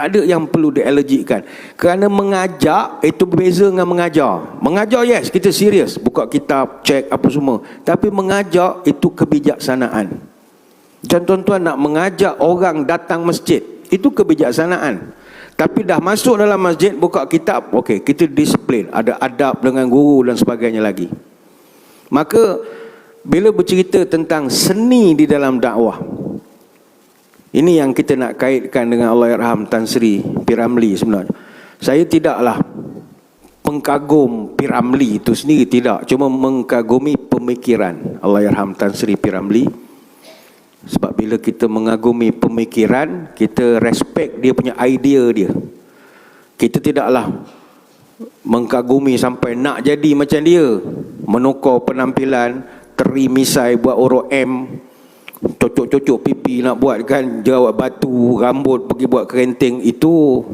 Tak ada yang perlu dialogikkan. Kerana mengajak itu berbeza dengan mengajar. Mengajar yes, kita serius. Buka kitab, cek apa semua. Tapi mengajak itu kebijaksanaan. Dan tuan-tuan nak mengajak orang datang masjid. Itu kebijaksanaan. Tapi dah masuk dalam masjid, buka kitab. Okey, kita disiplin. Ada adab dengan guru dan sebagainya lagi. Maka, bila bercerita tentang seni di dalam dakwah, ini yang kita nak kaitkan dengan Allah Yarham Tan Sri Piramli sebenarnya. Saya tidaklah pengkagum Piramli itu sendiri tidak, cuma mengkagumi pemikiran Allah Yarham Tan Sri Piramli. Sebab bila kita mengagumi pemikiran, kita respect dia punya idea dia. Kita tidaklah mengkagumi sampai nak jadi macam dia, menukar penampilan, terimisai buat huruf M, cocok-cocok pipi nak buat kan jawab batu rambut pergi buat kerenting itu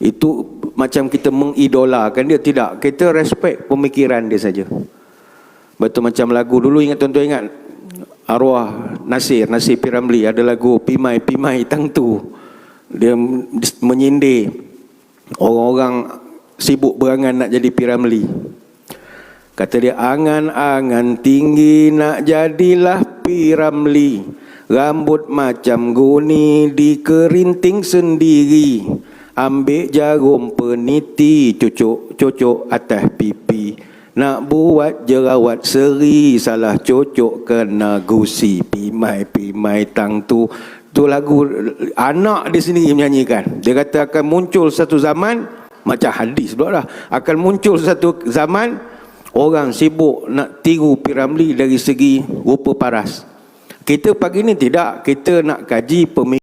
itu macam kita mengidolakan dia. Tidak kita respect pemikiran dia saja. Betul macam lagu dulu ingat tuan-tuan ingat? Arwah Nasir Nasir Piramli ada lagu Pimai Pimai Tangtu dia menyindir. Orang-orang sibuk berangan nak jadi Piramli. Kata dia angan-angan tinggi nak jadilah piramli Rambut macam guni dikerinting sendiri. Ambil jarum peniti cucuk-cucuk atas pipi. Nak buat jerawat seri salah cucuk kena gusi Pimai-pimai tang tu. Tu lagu anak dia sendiri menyanyikan. Dia kata akan muncul satu zaman Macam hadis pula lah. Akan muncul satu zaman Orang sibuk nak tiru Piramli dari segi rupa paras. Kita pagi ni tidak, kita nak kaji pemikiran